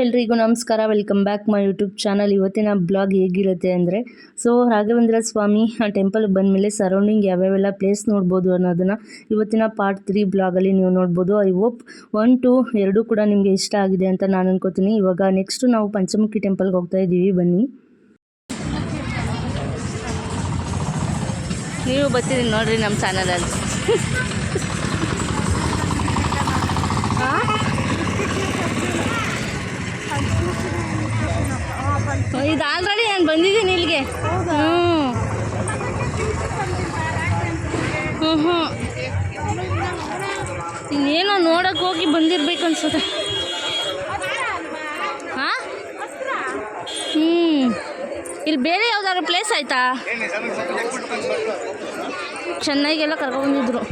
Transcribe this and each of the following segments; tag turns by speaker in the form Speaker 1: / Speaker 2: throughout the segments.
Speaker 1: ಎಲ್ರಿಗೂ ನಮಸ್ಕಾರ. Welcome back my YouTube channel ಇವತ್ತಿನ ಬ್ಲಾಗ್ ಹೇಗಿರುತ್ತೆ ಅಂದರೆ ಸೊ ರಾಘವೇಂದ್ರ ಸ್ವಾಮಿ ಟೆಂಪಲ್ಗೆ ಬಂದಮೇಲೆ ಸರೌಂಡಿಂಗ್ ಯಾವ್ಯಾವೆಲ್ಲ ಪ್ಲೇಸ್ ನೋಡ್ಬೋದು ಅನ್ನೋದನ್ನು ಇವತ್ತಿನ ಪಾರ್ಟ್ ತ್ರೀ ಬ್ಲಾಗಲ್ಲಿ ನೀವು ನೋಡ್ಬೋದು. ಐ ಹೋಪ್ ಒನ್ ಟು ಎರಡೂ ಕೂಡ ನಿಮಗೆ ಇಷ್ಟ ಆಗಿದೆ ಅಂತ ನಾನು ಅನ್ಕೋತೀನಿ. ಇವಾಗ ನೆಕ್ಸ್ಟ್ ನಾವು ಪಂಚಮುಖಿ ಟೆಂಪಲ್ಗೆ ಹೋಗ್ತಾ ಇದ್ದೀವಿ. ಬನ್ನಿ. ನೀವು ಬರ್ತೀರಿ ನೋಡ್ರಿ ನಮ್ಮ ಚಾನಲಲ್ಲಿ ಇದು ಆಲ್ರೆಡಿ ನಾನು ಬಂದಿದ್ದೀನಿ ಇಲ್ಲಿಗೆ. ಹ್ಞೂ ಹ್ಞೂ ಹ್ಞೂ ಇನ್ನೇನೋ ನೋಡಕ್ಕೆ ಹೋಗಿ ಬಂದಿರ್ಬೇಕು ಅನ್ಸುತ್ತೆ. ಹಾಂ ಹ್ಞೂ ಇಲ್ಲಿ ಬೇರೆ ಯಾವ್ದಾದ್ರು ಪ್ಲೇಸ್ ಆಯಿತಾ? ಚೆನ್ನಾಗೆಲ್ಲ ಕರ್ಕೊಂಡ್ಬಂದಿದ್ರು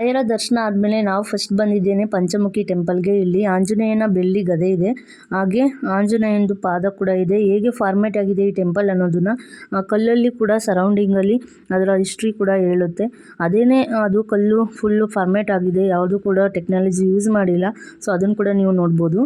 Speaker 1: ರಾಯರ ದರ್ಶನ ಆದಮೇಲೆ ನಾವು ಫಸ್ಟ್ ಬಂದಿದ್ದೇನೆ ಪಂಚಮುಖಿ ಟೆಂಪಲ್ಗೆ ಇಲ್ಲಿ ಆಂಜನೇಯನ ಬೆಳ್ಳಿ ಗದೆ ಇದೆ. ಹಾಗೆ ಆಂಜನೇಯನದು ಪಾದ ಕೂಡ ಇದೆ. ಹೇಗೆ ಫಾರ್ಮೇಟ್ ಆಗಿದೆ ಈ ಟೆಂಪಲ್ ಅನ್ನೋದನ್ನ ಕಲ್ಲಲ್ಲಿ ಕೂಡ ಸರೌಂಡಿಂಗಲ್ಲಿ ಅದರ ಹಿಸ್ಟ್ರಿ ಕೂಡ ಹೇಳುತ್ತೆ. ಅದೇನೇ ಅದು ಕಲ್ಲು ಫುಲ್ಲು ಫಾರ್ಮೇಟ್ ಆಗಿದೆ, ಯಾವುದು ಕೂಡ ಟೆಕ್ನಾಲಜಿ ಯೂಸ್ ಮಾಡಿಲ್ಲ. ಸೊ ಅದನ್ನು ಕೂಡ ನೀವು ನೋಡ್ಬೋದು.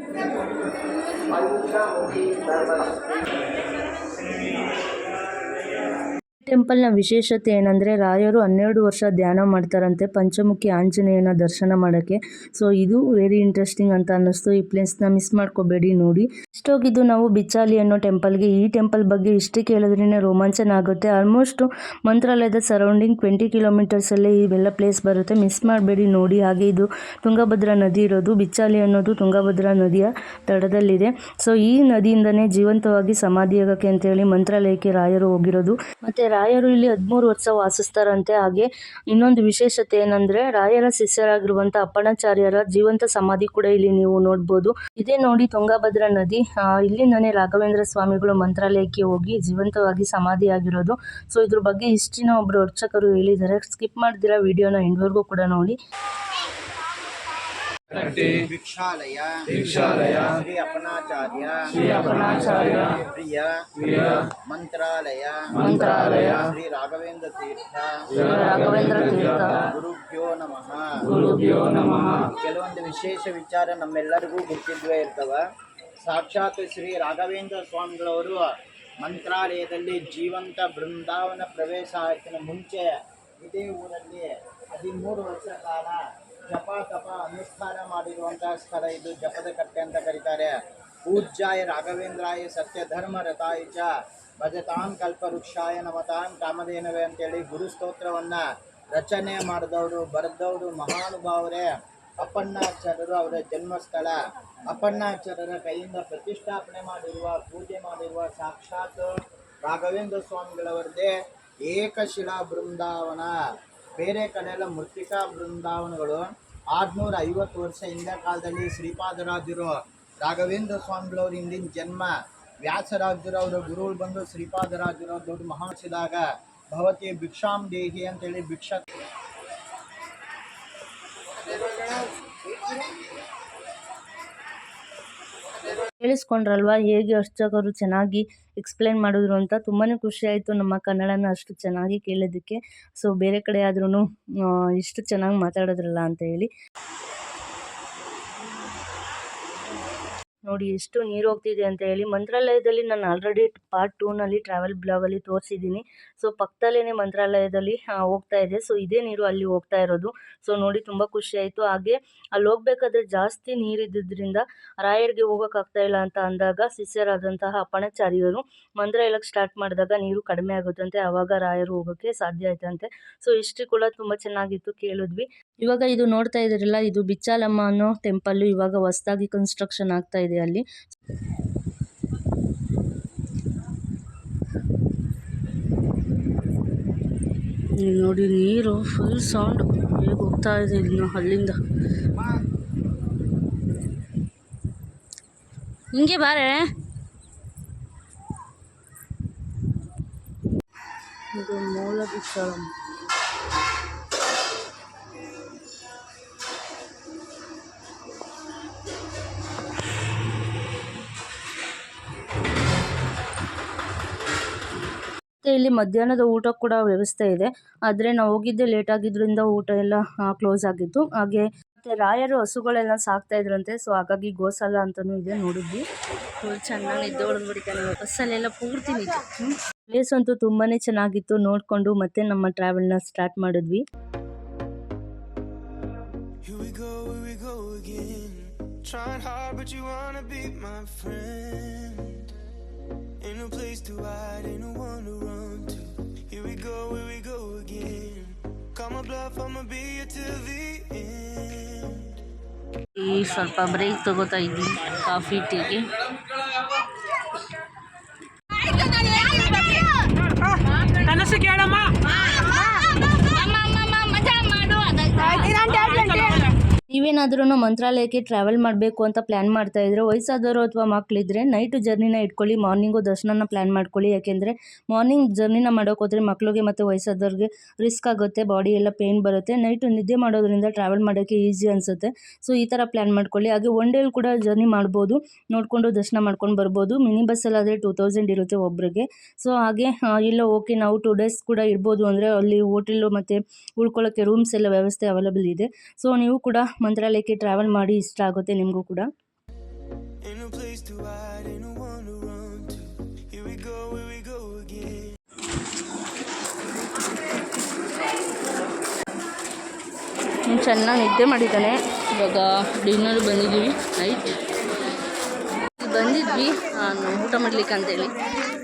Speaker 1: ಟೆಂಪಲ್ನ ವಿಶೇಷತೆ ಏನಂದರೆ ರಾಯರು ಹನ್ನೆರಡು ವರ್ಷ ಧ್ಯಾನ ಮಾಡ್ತಾರಂತೆ ಪಂಚಮುಖಿ ಆಂಜನೇಯನ ದರ್ಶನ ಮಾಡೋಕ್ಕೆ. ಸೊ ಇದು ವೆರಿ ಇಂಟ್ರೆಸ್ಟಿಂಗ್ ಅಂತ ಅನ್ನಿಸ್ತು. ಈ ಪ್ಲೇಸ್ನ ಮಿಸ್ ಮಾಡ್ಕೋಬೇಡಿ ನೋಡಿ. ಇಷ್ಟೋಗಿದ್ದು ನಾವು ಬಿಚ್ಚಾಲಿ ಅನ್ನೋ ಟೆಂಪಲ್ಗೆ. ಈ ಟೆಂಪಲ್ ಬಗ್ಗೆ ಇಷ್ಟು ಕೇಳಿದ್ರೇ ರೋಮಾಂಚನ ಆಗುತ್ತೆ. ಆಲ್ಮೋಸ್ಟ್ ಮಂತ್ರಾಲಯದ ಸರೌಂಡಿಂಗ್ ಟ್ವೆಂಟಿ ಕಿಲೋಮೀಟರ್ಸಲ್ಲೇ ಇವೆಲ್ಲ ಪ್ಲೇಸ್ ಬರುತ್ತೆ. ಮಿಸ್ ಮಾಡಬೇಡಿ ನೋಡಿ. ಹಾಗೆ ಇದು ತುಂಗಭದ್ರಾ ನದಿ ಇರೋದು. ಬಿಚ್ಚಾಲಿ ಅನ್ನೋದು ತುಂಗಭದ್ರಾ ನದಿಯ ದಡದಲ್ಲಿದೆ ಸೊ ಈ ನದಿಯಿಂದನೇ ಜೀವಂತವಾಗಿ ಸಮಾಧಿಯಾಗಕ್ಕೆ ಅಂತೇಳಿ ಮಂತ್ರಾಲಯಕ್ಕೆ ರಾಯರು ಹೋಗಿರೋದು. ಮತ್ತು ರಾಯರು ಇಲ್ಲಿ ಹದಿಮೂರು ವರ್ಷ ವಾಸಿಸ್ತಾರಂತೆ. ಹಾಗೆ ಇನ್ನೊಂದು ವಿಶೇಷತೆ ಏನಂದ್ರೆ, ರಾಯರ ಶಿಷ್ಯರಾಗಿರುವಂತಹ ಅಪ್ಪಣಾಚಾರ್ಯರ ಜೀವಂತ ಸಮಾಧಿ ಕೂಡ ಇಲ್ಲಿ ನೀವು ನೋಡ್ಬೋದು. ಇದೇ ನೋಡಿ ತುಂಗಭದ್ರಾ ನದಿ. ಇಲ್ಲಿಂದನೇ ರಾಘವೇಂದ್ರ ಸ್ವಾಮಿಗಳು ಮಂತ್ರಾಲಯಕ್ಕೆ ಹೋಗಿ ಜೀವಂತವಾಗಿ ಸಮಾಧಿ ಆಗಿರೋದು ಸೊ, ಇದ್ರ ಬಗ್ಗೆ ಇಷ್ಟಿನ ಒಬ್ರು ಅರ್ಚಕರು ಹೇಳಿದ್ದಾರೆ. ಸ್ಕಿಪ್ ಮಾಡ್ದಿರಾ, ವಿಡಿಯೋನ ಎಂಡ್ವರೆಗೂ ಕೂಡ ನೋಡಿ.
Speaker 2: ಭಿಕ್ಷಾಲಯ
Speaker 3: ಭಿಕ್ಷಾಲಯ
Speaker 2: ಶ್ರೀ ಅಪನಾಚಾರ್ಯ
Speaker 3: ಶ್ರೀ ಅಪನಾಚಾರ್ಯ
Speaker 2: ಪ್ರಿಯ
Speaker 3: ಪ್ರಿಯ
Speaker 2: ಮಂತ್ರಾಲಯ
Speaker 3: ಮಂತ್ರಾಲಯ
Speaker 2: ಶ್ರೀ ರಾಘವೇಂದ್ರ ತೀರ್ಥ
Speaker 3: ಶ್ರೀ ರಾಘವೇಂದ್ರ ತೀರ್ಥ
Speaker 2: ಗುರುಭ್ಯೋ ನಮಃ
Speaker 3: ಗುರುಭ್ಯೋ ನಮಃ
Speaker 2: ಕೆಲವೊಂದು ವಿಶೇಷ ವಿಚಾರ ನಮ್ಮೆಲ್ಲರಿಗೂ ಗೊತ್ತಿದ್ವೇ ಇರ್ತವ ಸಾಕ್ಷಾತ್ ಶ್ರೀ ರಾಘವೇಂದ್ರ ಸ್ವಾಮಿಗಳವರು ಮಂತ್ರಾಲಯದಲ್ಲಿ ಜೀವಂತ ಬೃಂದಾವನ ಪ್ರವೇಶ ಆಯ್ತಿನ ಮುಂಚೆ ಇದೇ ಊರಲ್ಲಿ ಹದಿಮೂರು ವರ್ಷ ಕಾಲ ಜಪ ತಪ ಅನುಷ್ಠಾನ ಮಾಡಿರುವಂತಹ ಸ್ಥಳ ಇದು ಜಪದ ಕಟ್ಟೆ ಅಂತ ಕರೀತಾರೆ. ಪೂಜ್ಯಾಯ ರಾಘವೇಂದ್ರಾಯ ಸತ್ಯ ಧರ್ಮ ರಥಾಯ ಚ ಭಜತಾನ್ ಕಲ್ಪವೃಕ್ಷಾಯ ನಮತಾನ್ ಕಾಮಧೇನವೇ ಅಂತೇಳಿ ಗುರು ಸ್ತೋತ್ರವನ್ನ ರಚನೆ ಮಾಡಿದವರು, ಬರೆದವರು ಮಹಾನುಭಾವರೇ. ಅಪ್ಪಣ್ಣಾಚಾರ್ಯರು ಅವರ ಜನ್ಮಸ್ಥಳ. ಅಪ್ಪಣ್ಣಾಚಾರ್ಯರ ಕೈಯಿಂದ ಪ್ರತಿಷ್ಠಾಪನೆ ಮಾಡಿರುವ, ಪೂಜೆ ಮಾಡಿರುವ ಸಾಕ್ಷಾತ್ ರಾಘವೇಂದ್ರ ಸ್ವಾಮಿಗಳವರದೇ ಏಕಶಿಲಾ ಬೃಂದಾವನ. ಬೇರೆ ಕಡೆ ಎಲ್ಲ ಮೃತ್ತಿಕಾ ಬೃಂದಾವನಗಳು. ಆರ್ನೂರ ಐವತ್ತು ವರ್ಷ ಹಿಂದೆ ಕಾಲದಲ್ಲಿ ಶ್ರೀಪಾದರಾಜರು ರಾಘವೇಂದ್ರ ಸ್ವಾಮಿಗಳವ್ರ ಹಿಂದಿನ ಜನ್ಮ ಅವರ ಗುರುಗಳು ಬಂದು ಶ್ರೀಪಾದರಾಜರು ದೊಡ್ಡ ಮಹಾಸಿದಾಗ ಭವತಿ ಭಿಕ್ಷಾಂ ದೇಹಿ ಅಂತೇಳಿ ಭಿಕ್ಷಾ
Speaker 1: ಕೇಳಿಸ್ಕೊಂಡ್ರಲ್ವಾ? ಹೇಗೆ ಅರ್ಚಕರು ಚೆನ್ನಾಗಿ ಎಕ್ಸ್ಪ್ಲೇನ್ ಮಾಡಿದ್ರು ಅಂತ ತುಂಬಾ ಖುಷಿ ಆಯಿತು ನಮ್ಮ ಕನ್ನಡನ ಅಷ್ಟು ಚೆನ್ನಾಗಿ ಕೇಳೋದಕ್ಕೆ ಸೊ ಬೇರೆ ಕಡೆ ಆದ್ರೂ ಇಷ್ಟು ಚೆನ್ನಾಗಿ ಮಾತಾಡೋದ್ರಲ್ಲ ಅಂತ ಹೇಳಿ. ನೋಡಿ ಎಷ್ಟು ನೀರು ಹೋಗ್ತಿದೆ ಅಂತ ಹೇಳಿ ಮಂತ್ರಾಲಯದಲ್ಲಿ ನಾನು ಆಲ್ರೆಡಿ ಪಾರ್ಟ್ ಟೂನಲ್ಲಿ ಟ್ರಾವೆಲ್ ಬ್ಲಾಗಲ್ಲಿ ತೋರಿಸಿದ್ದೀನಿ. ಸೊ ಪಕ್ಕದಲ್ಲೇ ಮಂತ್ರಾಲಯದಲ್ಲಿ ಹೋಗ್ತಾ ಇದೆ. ಸೊ ಇದೇ ನೀರು ಅಲ್ಲಿ ಹೋಗ್ತಾ ಇರೋದು. ಸೊ ನೋಡಿ ತುಂಬ ಖುಷಿ ಆಯಿತು. ಹಾಗೆ ಅಲ್ಲಿ ಹೋಗ್ಬೇಕಾದ್ರೆ ಜಾಸ್ತಿ ನೀರಿದ್ದರಿಂದ ರಾಯರ್ಗೆ ಹೋಗೋಕ್ಕಾಗ್ತಾ ಇಲ್ಲ ಅಂತ ಅಂದಾಗ ಶಿಷ್ಯರಾದಂತಹ ಅಪಣಚಾರಿಯರು ಮಂತ್ರ ಹೇಳಕ್ಕೆ ಸ್ಟಾರ್ಟ್ ಮಾಡಿದಾಗ ನೀರು ಕಡಿಮೆ ಆಗುತ್ತಂತೆ ಆವಾಗ ರಾಯರು ಹೋಗೋಕ್ಕೆ ಸಾಧ್ಯ ಆಯ್ತಂತೆ. ಸೊ ಹಿಸ್ಟ್ರಿ ಕೂಡ ತುಂಬ ಚೆನ್ನಾಗಿತ್ತು ಕೇಳಿದ್ವಿ. ಇವಾಗ ಇದು ನೋಡ್ತಾ ಇದ್ದೀರಲ್ಲ, ಇದು ಬಿಚ್ಚಾಲಮ್ಮ ಅನ್ನೋ ಟೆಂಪಲ್ಲು ಇವಾಗ ಹೊಸದಾಗಿ ಕನ್ಸ್ಟ್ರಕ್ಷನ್ ಆಗ್ತಾ ಇದೆ. ಅಲ್ಲಿ ಇಲ್ಲಿ ನೋಡಿ ನೀರು ಫುಲ್ ಸೌಂಡ್ ಹೇಗೆ ಹೋಗ್ತಾ ಇದೆ ಇನ್ನು ಅಲ್ಲಿಂದ ಹಿಂಗೆ ಬಾರೆ ಇದು ಮೂಲದ ಸ್ಥಳ ಮತ್ತು ಇಲ್ಲಿ ಮಧ್ಯಾಹ್ನದ ಊಟ ಕೂಡ ವ್ಯವಸ್ಥೆ ಇದೆ. ಆದರೆ ನಾವು ಹೋಗಿದ್ದೆ ಲೇಟ್ ಆಗಿದ್ರಿಂದ ಊಟ ಎಲ್ಲ ಕ್ಲೋಸ್ ಆಗಿತ್ತು. ಹಾಗೆ ಮತ್ತೆ ರಾಯರು ಹಸುಗಳೆಲ್ಲ ಸಾಕ್ತಾ ಇದ್ರಂತೆ ಸೊ ಹಾಗಾಗಿ ಗೋಸಾಲ ಅಂತಲೂ ಇದೆ ನೋಡಿದ್ವಿ. ಫುಲ್ ಚೆನ್ನಾಗಿ ನಿದ್ದೆ ಬಸ್ಸಲ್ಲೆಲ್ಲ ಪೂರ್ತಿ ನಿದ್ದೆ. ಪ್ಲೇಸ್ ಅಂತೂ ತುಂಬಾನೇ ಚೆನ್ನಾಗಿತ್ತು. ನೋಡ್ಕೊಂಡು ಮತ್ತೆ ನಮ್ಮ ಟ್ರಾವೆಲ್ನ ಸ್ಟಾರ್ಟ್ ಮಾಡಿದ್ವಿ.
Speaker 4: Here we go, here we go again. Trying hard, but you wanna be my friend. Ain't no place to hide, ain't no
Speaker 1: ಈ ಸ್ವಲ್ಪ ಬ್ರೇಕ್ ತಗೋತಾ ಇದ್ವಿ ಕಾಫಿ ಟೀಗೆ ನೀವೇನಾದ್ರೂ ಮಂತ್ರಾಲಯಕ್ಕೆ ಟ್ರಾವೆಲ್ ಮಾಡಬೇಕು ಅಂತ ಪ್ಲ್ಯಾನ್ ಮಾಡ್ತಾ ಇದ್ರೆ, ವಯಸ್ಸಾದವರು ಅಥವಾ ಮಕ್ಕಳಿದ್ರೆ ನೈಟ್ ಜರ್ನಿನ ಇಟ್ಕೊಳ್ಳಿ ಮಾರ್ನಿಂಗು ದರ್ಶನನ ಪ್ಲ್ಯಾನ್ ಮಾಡ್ಕೊಳ್ಳಿ. ಯಾಕೆಂದರೆ ಮಾರ್ನಿಂಗ್ ಜರ್ನಿನ ಮಾಡೋಕೆ ಹೋದ್ರೆ ಮಕ್ಕಳಿಗೆ ಮತ್ತು ವಯಸ್ಸಾದವ್ರಿಗೆ ರಿಸ್ಕ್ ಆಗುತ್ತೆ ಬಾಡಿ ಎಲ್ಲ ಪೇಯ್ನ್ ಬರುತ್ತೆ. ನೈಟು ನಿದ್ದೆ ಮಾಡೋದ್ರಿಂದ ಟ್ರಾವೆಲ್ ಮಾಡೋಕ್ಕೆ ಈಸಿ ಅನಿಸುತ್ತೆ. ಸೊ ಈ ಥರ ಪ್ಲ್ಯಾನ್ ಮಾಡ್ಕೊಳ್ಳಿ. ಹಾಗೆ ಒನ್ ಡೇಲಿ ಕೂಡ ಜರ್ನಿ ಮಾಡ್ಬೋದು. ನೋಡಿಕೊಂಡು ದರ್ಶನ ಮಾಡ್ಕೊಂಡು ಬರ್ಬೋದು. ಮಿನಿ ಬಸ್ಸಲ್ಲಾದರೆ ಟೂ ತೌಸಂಡ್ ಇರುತ್ತೆ ಒಬ್ಬರಿಗೆ ಸೊ ಹಾಗೆ ಇಲ್ಲ ಓಕೆ ನಾವು ಟೂ ಡೇಸ್ ಕೂಡ ಇರ್ಬೋದು ಅಂದರೆ ಅಲ್ಲಿ ಹೋಟೆಲು ಮತ್ತು ಉಳ್ಕೊಳ್ಳೋಕ್ಕೆ ರೂಮ್ಸ್ ಎಲ್ಲ ವ್ಯವಸ್ಥೆ ಅವೈಲಬಲ್ ಇದೆ. ಸೊ ನೀವು ಕೂಡ ಮಂತ್ರಾಲಯಕ್ಕೆ ಟ್ರಾವೆಲ್ ಮಾಡಿ ಇಷ್ಟ ಆಗುತ್ತೆ ನಿಮಗೂ ಕೂಡ? ಚೆನ್ನಾಗಿ ನಿದ್ದೆ ಮಾಡಿದ್ದಾನೆ. ಇವಾಗ ಡಿನ್ನರ್ ಬಂದಿದ್ದೀವಿ. ನೈಟ್ ಬಂದಿದ್ವಿ. ನಾನು ಊಟ ಮಾಡ್ಲಿಕ್ಕೆ ಅಂತೇಳಿ.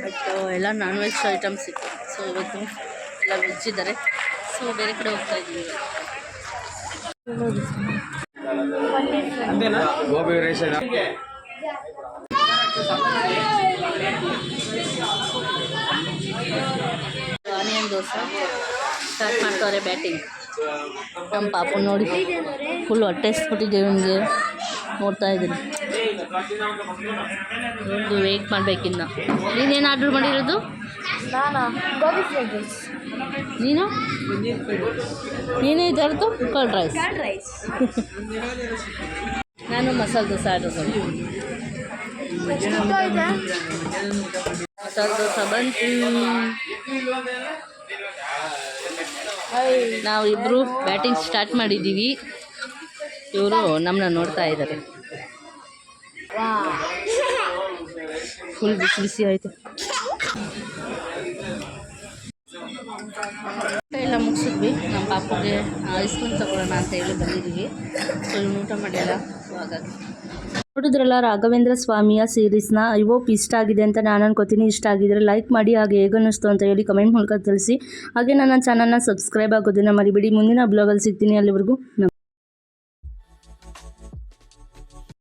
Speaker 1: ಬಟ್ ಎಲ್ಲ ನಾನ್ ವೆಜ್ ಐಟಮ್ಸ್ ಇತ್ತು. ಸೊ ಇವತ್ತು ಎಲ್ಲ ವೆಜ್ ಇದ್ದಾರೆ. ಸೊ ಬೇರೆ ಕಡೆ ಹೋಗ್ತಾ ಇದ್ದೀವಿ. ಆನಿಯನ್ ದೋಸೆ. ಸ್ಟಾರ್ಟ್ ಮಾಡ್ತಾರೆ ಬ್ಯಾಟಿಂಗ್ ನಮ್ಮ ಪಾಪು ನೋಡಿ ಫುಲ್ ಹೊಟ್ಟೆ ಕೊಟ್ಟಿದ್ದೀವಿ ನಿಮಗೆ ನೋಡ್ತಾ ಇದ್ದೀನಿ. ಒಂದು ವೇಟ್ ಮಾಡಬೇಕಿನ್ನ ನೀನೇನು ಆರ್ಡ್ರ್ ಮಾಡಿರೋದು? ನೀನು? ನೀನೇ? ಇದ್ದಾರದು ಕರ್ಡ್ ರೈಸ್ ನಾನು ಮಸಾಲೆ ದೋಸೆ ಆರ್ಡರ್ ಮಾಡಿ ಮಸಾಲೆ ದೋಸೆ ಬಂತು. ನಾವು ಇಬ್ಬರು ಬ್ಯಾಟಿಂಗ್ ಸ್ಟಾರ್ಟ್ ಮಾಡಿದ್ದೀವಿ. ಇವರು ನಮ್ಮನ್ನ ನೋಡ್ತಾ ಇದ್ದಾರೆ. ಫುಲ್ ಬಿಸಿ ಬಿಸಿ ಆಯಿತು. ಮುಗಿಸಿದ್ವಿ. ನಮ್ಮ ಪಾಪಗೆ ಐಸ್ ಕ್ರೀಮ್ ತಗೊಳ್ಳೋಣ ಅಂತ ಹೇಳಿ ಬಂದಿದ್ದೀವಿ. ಸೊ ಇವನು ಊಟ ಮಾಡಿಲ್ಲ. ಸೊ ಹಾಗಾಗಿ. ನೋಡಿದ್ರಲ್ಲ ರಾಘವೇಂದ್ರ ಸ್ವಾಮಿಯ ಸೀರೀಸ್ನ ಐ ಹೋಪ್ ಇಷ್ಟ ಆಗಿದೆ ಅಂತ ನಾನು ಅನ್ಕೋತೀನಿ. ಇಷ್ಟ ಆಗಿದ್ರೆ ಲೈಕ್ ಮಾಡಿ, ಹಾಗೆ ಹೇಗನ್ನಿಸ್ತು ಅಂತ ಹೇಳಿ ಕಮೆಂಟ್ ಮೂಲಕ ತಿಳಿಸಿ. ಹಾಗೆ ನನ್ನ ಚಾನಲ್ನ ಸಬ್ಸ್ಕ್ರೈಬ್ ಆಗೋದನ್ನು ಮರಿಬೇಡಿ. ಮುಂದಿನ ಬ್ಲಾಗಲ್ಲಿ ಸಿಗ್ತೀನಿ ಅಲ್ಲಿವರೆಗೂ.